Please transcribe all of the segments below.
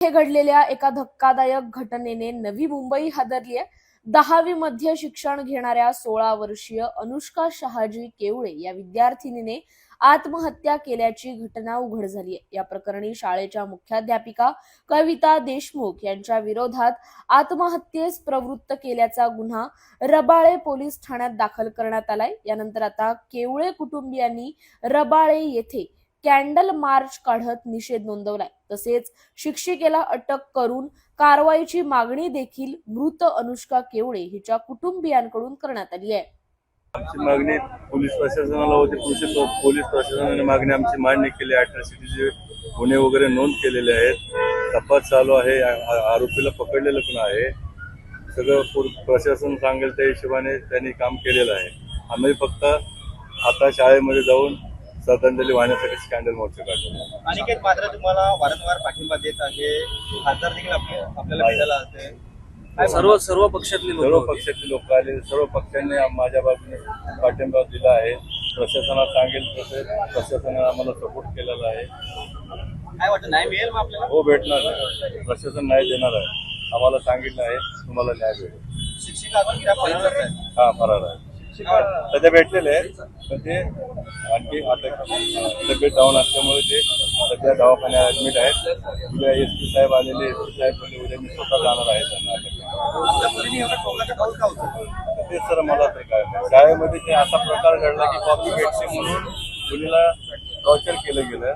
हे घडलेल्या एका धक्कादायक घटनेने नवी मुंबई हादरली आहे दहावी मध्ये शिक्षण घेणाऱ्या सोळा वर्षीय अनुष्का शहाजी केवळे या विद्यार्थिनीने आत्महत्या केल्याची घटना उघड झाली आहे या प्रकरणी शाळेच्या मुख्याध्यापिका कविता देशमुख यांच्या विरोधात आत्महत्येस प्रवृत्त केल्याचा गुन्हा रबाळे पोलीस ठाण्यात दाखल करण्यात आलाय. यानंतर आता केवळे कुटुंबियांनी रबाळे येथे कॅन्डल मार्च काढत निषेध नोंदवलाय. तसेच शिक्षिकेला अटक करून कारवाईची मागणी देखील मृत अनुष्का केवळे हिच्या कुटुंबियांकडून करण्यात आली आहे. आमची मागणी पोलीस प्रशासनाला होती. पोलीस पोलीस प्रशासनाने मागणी आमची मान्य केली. अॅट्रॉसिटीचे गुन्हे वगैरे नोंद केलेले आहेत. तपास चालू आहे. आरोपीला पकडलेलं पण आहे. सगळं प्रशासन सांगेल त्या हिशोबाने त्यांनी काम केलेलं आहे. आम्ही फक्त आता शाळेमध्ये जाऊन श्रद्धांजली वाहण्यासाठी स्कॅन्डल मोर्चा काढतो अनिकेत मात्र तुम्हाला वारंवार पाठिंबा देत आहे. खासदार देखील आपले- आपल्याला भेटायला आले काय सर्व सर्व पक्षातली सर्व लोक पक्षातले लोक आले सर्व पक्षांनी आम- माझ्या बाजूने पाठिंबा दिला आहे. प्रशासनाला सांगेल तसे. प्रशासनाने आम्हाला सपोर्ट केलेला आहे. काय वाटतं? नाही मिळेल मग आपल्याला? हो भेटणार आहे. प्रशासन न्याय देणार आहे. आम्हाला सांगितलं आहे. तुम्हाला न्याय भेटेल. शिक्षिका हा फरार आहे. सध्या भेटलेले आहेत पण ते आणखी आता तब्येत डाऊन असल्यामुळे ते सध्या दवाखान्यात ऍडमिट आहेत. उद्या एस पी साहेब आलेले एस पी साहेब बोलले उद्या मी स्वतः जाणार आहे त्यांना अटक करायला. आपल्या मुलीने एवढा टोकाचा पाऊस का होतो ते सर मला तर काय. शाळेमध्ये ते असा प्रकार घडला की कॉपी भेटते म्हणून मुलीला टॉर्चर केलं गेलं.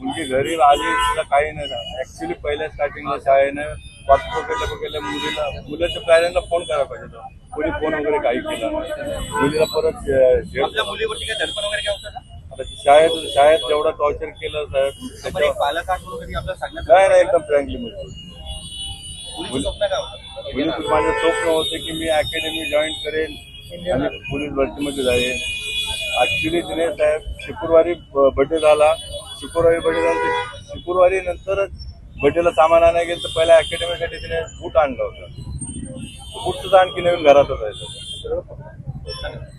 मुलगी घरी आली तिला काही नाही ऍक्च्युली पहिल्या स्टार्टिंगला शाळेनं वाट पकडल्या पकडल्या मुलीला मुलाच्या पॅरेंटला फोन करायला पाहिजे होता. कोणी फोन वगैरे काही केला नाही. मुलीला परत आता शाळेत शाळेत जेवढा टॉर्चर केलं साहेब नाही नाही एकदम फ्रँकली मुली माझं स्वप्न होतं की मी अकॅडमी जॉईन करेन आणि पोलीस भरतीमध्ये जाईन. ऍक्च्युली तिने साहेब शुक्रवारी बर्थडे झाला. शुक्रवारी बर्थडे झाला शुक्रवारी नंतर बर्थडेला सामान आणायला गेलं तर पहिल्या अकॅडमीसाठी तिने बूट आणलं होतं. पुढचं सुद्धा आणखी नवीन घरातच आहे